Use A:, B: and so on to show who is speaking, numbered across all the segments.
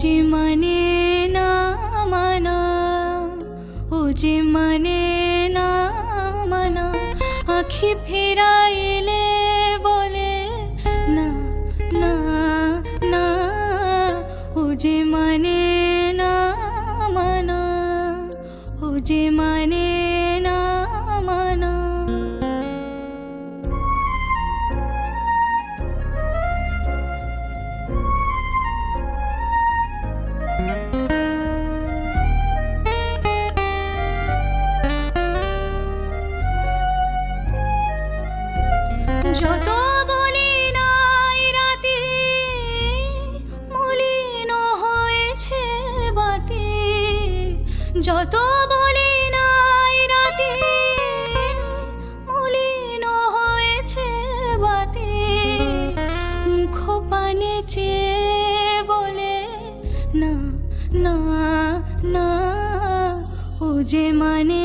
A: যে মানে না মানা ও যে মানে না মানা আখি ফেরাইলে যত বলি নাই রাতে, মলিন হয়েছে বাতে। মুখ পানে চেয়ে বলে, না না না, ও যে মানে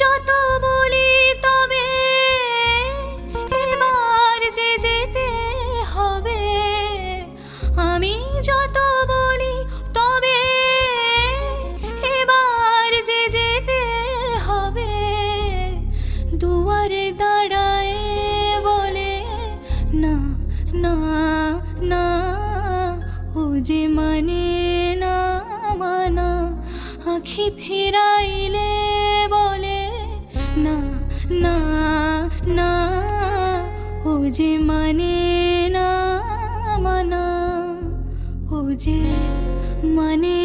A: যত বলি তবে এবার যে যেতে হবে। আমি যত বলি তবে এবার যে যেতে হবে। দুয়ারে দাঁড়ায় বলে, না না না, ও যে মানে না মানা। আখি ফেরাইলে না না না ও যে মানে না মানা ও যে মানে